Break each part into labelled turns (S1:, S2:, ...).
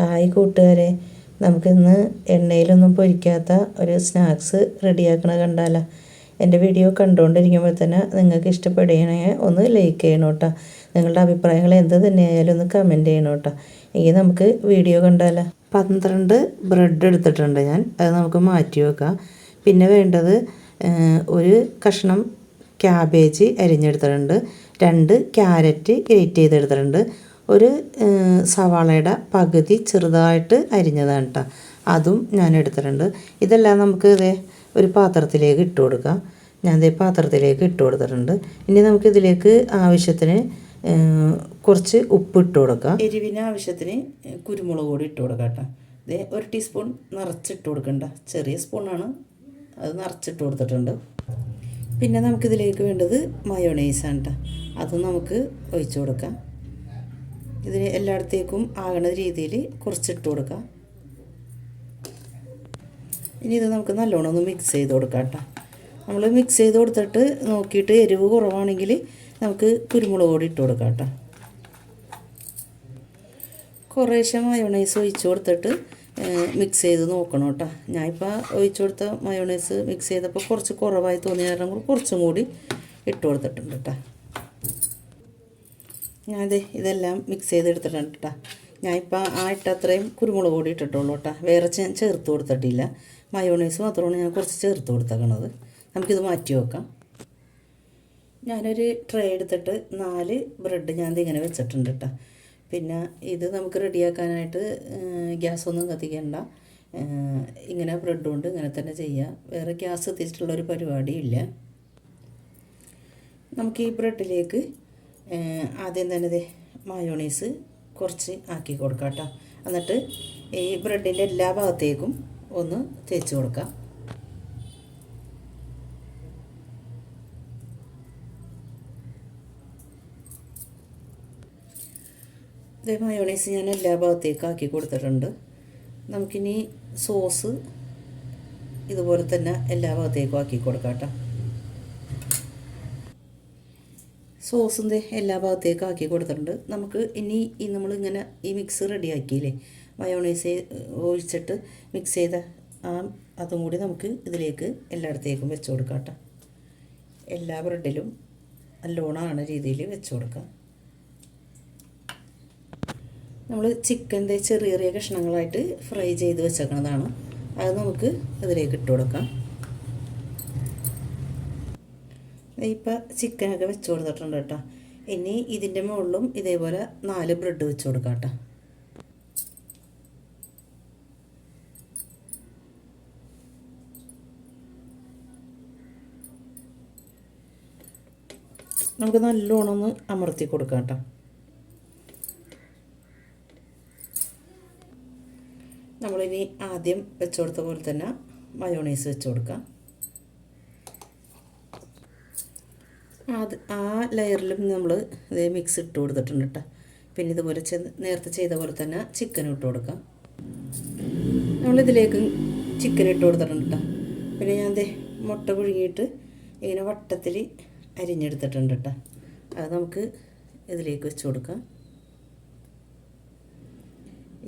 S1: Hi കൂട്ടുകാരെ നമുക്കിന്ന് എണ്ണയിലൊന്നും പൊരിക്കാത്ത ഒരു സ്നാക്സ് റെഡിയാക്കണ കണ്ടാലോ. എന്റെ വീഡിയോ കണ്ടുകൊണ്ടിരിക്കുമ്പോൾ തന്നെ നിങ്ങൾക്ക് ഇഷ്ടപ്പെടുകയാണെങ്കിൽ ഒന്ന് ലൈക്ക് ചെയ്യണം കേട്ടോ. നിങ്ങളുടെ അഭിപ്രായങ്ങൾ എന്ത് തന്നെയായാലും ഒന്ന് കമന്റ് ചെയ്യണം കേട്ടോ. എങ്കിൽ നമുക്ക് വീഡിയോ കണ്ടാലോ. പന്ത്രണ്ട് ബ്രെഡ് എടുത്തിട്ടുണ്ട് ഞാൻ. അത് നമുക്ക് മാറ്റി വെക്കാം. പിന്നെ വേണ്ടത് ഒരു കഷ്ണം ക്യാബേജ് അരിഞ്ഞെടുത്തിട്ടുണ്ട്. രണ്ട് ക്യാരറ്റ് ഗ്രേറ്റ് ചെയ്തെടുത്തിട്ടുണ്ട്. ഒരു സവാളയുടെ പകുതി ചെറുതായിട്ട് അരിഞ്ഞതാണ് കേട്ടോ അതും ഞാൻ എടുത്തിട്ടുണ്ട്. ഇതെല്ലാം നമുക്ക് ഇതേ ഒരു പാത്രത്തിലേക്ക് ഇട്ട് കൊടുക്കാം. ഞാൻ ഇതേ പാത്രത്തിലേക്ക് ഇട്ട് കൊടുത്തിട്ടുണ്ട്. ഇനി നമുക്ക് ഇതിലേക്ക് ആവശ്യത്തിന് കുറച്ച് ഉപ്പ് ഇട്ട് കൊടുക്കാം. എരിവിന് ആവശ്യത്തിന് കുരുമുളക് കൂടി ഇട്ട് കൊടുക്കാം കേട്ടോ ഇതേ ഒരു ടീസ്പൂൺ നിറച്ചിട്ട് കൊടുക്കണ്ട ചെറിയ സ്പൂണാണ് അത് നിറച്ചിട്ട് കൊടുത്തിട്ടുണ്ട്. പിന്നെ നമുക്കിതിലേക്ക് വേണ്ടത് മയോണൈസാണ് കേട്ടോ അതും നമുക്ക് ഒഴിച്ചു കൊടുക്കാം. ഇതിന് എല്ലായിടത്തേക്കും ആകണ രീതിയിൽ കുറച്ചിട്ട് കൊടുക്കാം. ഇനി ഇത് നമുക്ക് നല്ലോണം ഒന്ന് മിക്സ് ചെയ്ത് കൊടുക്കാം കേട്ടോ. നമ്മൾ മിക്സ് ചെയ്ത് കൊടുത്തിട്ട് നോക്കിയിട്ട് എരിവ് കുറവാണെങ്കിൽ നമുക്ക് കുരുമുളക് കൂടി ഇട്ട് കൊടുക്കാം കേട്ടോ. കുറേശ്ശെ മയോണൈസ് ഒഴിച്ച് കൊടുത്തിട്ട് മിക്സ് ചെയ്ത് നോക്കണം കേട്ടോ. ഞാനിപ്പോൾ ഒഴിച്ച് കൊടുത്ത മയോണൈസ് മിക്സ് ചെയ്തപ്പോൾ കുറച്ച് കുറവായി തോന്നിയ കാരണം കുറച്ചും കൂടി ഇട്ട് കൊടുത്തിട്ടുണ്ട് കേട്ടോ. ഞാനത് ഇതെല്ലാം മിക്സ് ചെയ്തെടുത്തിട്ടുണ്ട് കേട്ടോ ഞാനിപ്പോൾ ആ ഇട്ട അത്രയും കുരുമുളക് പൊടി ഇട്ടിട്ടുള്ളൂ കേട്ടോ വേറെ ഞാൻ ചേർത്ത് കൊടുത്തിട്ടില്ല. മയോണൈസ് മാത്രമാണ് ഞാൻ കുറച്ച് ചേർത്ത് കൊടുത്തേക്കണത്. നമുക്കിത് മാറ്റി വെക്കാം. ഞാനൊരു ട്രേ എടുത്തിട്ട് നാല് ബ്രെഡ് ഞാൻ ഇതിങ്ങനെ വെച്ചിട്ടുണ്ട് കേട്ടോ പിന്നെ ഇത് നമുക്ക് റെഡിയാക്കാനായിട്ട് ഗ്യാസ് ഒന്നും കത്തിക്കണ്ട. ഇങ്ങനെ ബ്രെഡ് കൊണ്ട് ഇങ്ങനെ തന്നെ ചെയ്യാം. വേറെ ഗ്യാസ് എത്തിച്ചിട്ടുള്ളൊരു പരിപാടിയില്ല. നമുക്ക് ഈ ബ്രെഡിലേക്ക് ആദ്യം തന്നെ ഇത് മയോണീസ് കുറച്ച് ആക്കി കൊടുക്കാം കേട്ടോ. എന്നിട്ട് ഈ ബ്രെഡിന്റെ എല്ലാ ഭാഗത്തേക്കും ഒന്ന് തേച്ച് കൊടുക്കാം. ഇതേ മയോണൈസ് ഞാൻ എല്ലാ ഭാഗത്തേക്കും ആക്കി കൊടുത്തിട്ടുണ്ട്. നമുക്കിനി സോസ് ഇതുപോലെ തന്നെ എല്ലാ ഭാഗത്തേക്കും ആക്കി കൊടുക്കാം കേട്ടോ. സോസും ദേ എല്ലാ ഭാഗത്തേക്കും ആക്കി കൊടുത്തിട്ടുണ്ട്. നമുക്ക് ഇനി ഈ നമ്മളിങ്ങനെ ഈ മിക്സ് റെഡിയാക്കിയില്ലേ? മയോണൈസ് ഒഴിച്ചിട്ട് മിക്സ് ചെയ്ത ആ അതും കൂടി നമുക്ക് ഇതിലേക്ക് എല്ലായിടത്തേക്കും വെച്ച് കൊടുക്കാം കേട്ടോ. എല്ലാ ബ്രെഡിലും നല്ലോണമാണ് രീതിയിൽ വെച്ച് കൊടുക്കാം. നമ്മൾ ചിക്കന്റെ ചെറിയ ചെറിയ കഷ്ണങ്ങളായിട്ട് ഫ്രൈ ചെയ്ത് വെച്ചേക്കുന്നതാണ്. അത് നമുക്ക് അതിലേക്ക് ഇട്ട് കൊടുക്കാം. ഇപ്പം ചിക്കനൊക്കെ വെച്ച് കൊടുത്തിട്ടുണ്ട് കേട്ടോ. ഇനി ഇതിന്റെ മുകളിലും ഇതേപോലെ നാല് ബ്രെഡ് വെച്ച് കൊടുക്കാം കേട്ടോ. നമുക്ക് നല്ലോണം ഒന്ന് അമർത്തി കൊടുക്കാം കേട്ടോ. നമ്മളിനി ആദ്യം വെച്ച് കൊടുത്ത പോലെ തന്നെ മയോണൈസ് വെച്ച് കൊടുക്കാം. അത് ആ ലെയറിലും നമ്മൾ ഇതേ മിക്സ് ഇട്ട് കൊടുത്തിട്ടുണ്ട് കേട്ടോ പിന്നെ ഇതുപോലെ നേരത്തെ ചെയ്ത പോലെ തന്നെ ചിക്കൻ ഇട്ട് കൊടുക്കാം. നമ്മളിതിലേക്ക് ചിക്കൻ ഇട്ട് കൊടുത്തിട്ടുണ്ട് കേട്ടോ പിന്നെ ഞാൻ ദേ മുട്ട പുഴുങ്ങിയിട്ട് ഇങ്ങനെ വട്ടത്തിൽ അരിഞ്ഞെടുത്തിട്ടുണ്ട് കേട്ടോ അത് നമുക്ക് ഇതിലേക്ക് വെച്ച് കൊടുക്കാം.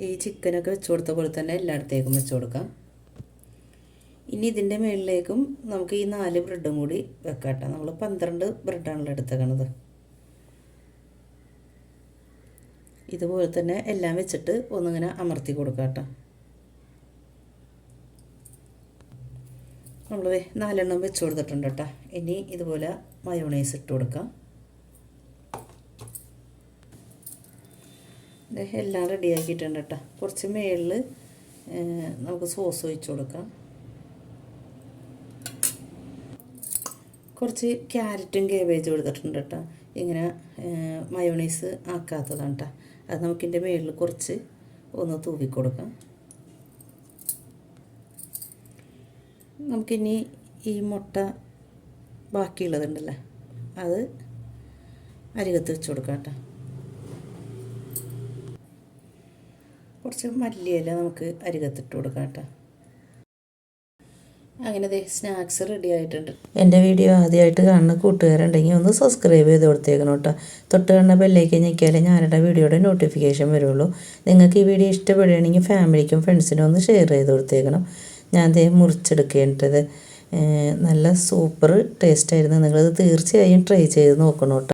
S1: ഈ ചിക്കനൊക്കെ വെച്ച് കൊടുത്ത പോലെ തന്നെ എല്ലായിടത്തേക്കും വെച്ച് കൊടുക്കാം. ഇനി ഇതിന്റെ മുകളിലേക്കും നമുക്ക് ഈ നാല് ബ്രെഡും കൂടി വെക്കാം കേട്ടോ നമ്മൾ പന്ത്രണ്ട് ബ്രെഡാണല്ലോ എടുത്തേക്കണത്. ഇതുപോലെ തന്നെ എല്ലാം വെച്ചിട്ട് ഒന്നിങ്ങനെ അമർത്തി കൊടുക്കാം കേട്ടോ നമ്മൾ നാലെണ്ണം വെച്ച് കൊടുത്തിട്ടുണ്ട് കേട്ടോ. ഇനി ഇതുപോലെ മയോണൈസ് ഇട്ട് കൊടുക്കാം. എല്ലാം റെഡിയാക്കിയിട്ടുണ്ട് കേട്ടോ. കുറച്ച് മേളിൽ നമുക്ക് സോസ് ഒഴിച്ച് കൊടുക്കാം. കുറച്ച് ക്യാരറ്റും കേബേജും കൊടുത്തിട്ടുണ്ട് കേട്ടോ. ഇങ്ങനെ മയോണൈസ് ആക്കാത്തതാണ് കേട്ടോ. അത് നമുക്കിന്റെ മേളിൽ കുറച്ച് ഒന്ന് തൂവി കൊടുക്കാം. നമുക്കിനി ഈ മുട്ട ബാക്കിയുള്ളതുണ്ടല്ലോ അത് അരികത്ത് വെച്ച് കൊടുക്കാം കേട്ടോ. കുറച്ച് മല്ലിയില നമുക്ക് അരികത്തിട്ട് കൊടുക്കാം കേട്ടോ.
S2: അങ്ങനെ ദേ സ്നാക്സ് റെഡി ആയിട്ടുണ്ട്.
S1: എന്റെ വീഡിയോ ആദ്യമായിട്ട് കാണുന്ന കൂട്ടുകാരുണ്ടെങ്കിൽ ഒന്ന് സബ്സ്ക്രൈബ് ചെയ്ത് കൊടുത്തേക്കണം കേട്ടോ. തൊട്ട് കാണുന്ന ബെല്ലേക്ക് ഞെക്കിയാലേ ഞാനിടെ വീഡിയോയുടെ നോട്ടിഫിക്കേഷൻ വരുള്ളൂ. നിങ്ങൾക്ക് ഈ വീഡിയോ ഇഷ്ടപ്പെടുകയാണെങ്കിൽ ഫാമിലിക്കും ഫ്രണ്ട്സിനും ഒന്ന് ഷെയർ ചെയ്ത് കൊടുത്തേക്കണം. ഞാൻ ദേ മുറിച്ചെടുക്കേണ്ടത്. നല്ല സൂപ്പർ ടേസ്റ്റായിരുന്നു നിങ്ങളത് തീർച്ചയായും ട്രൈ ചെയ്ത് നോക്കണം കേട്ടോ.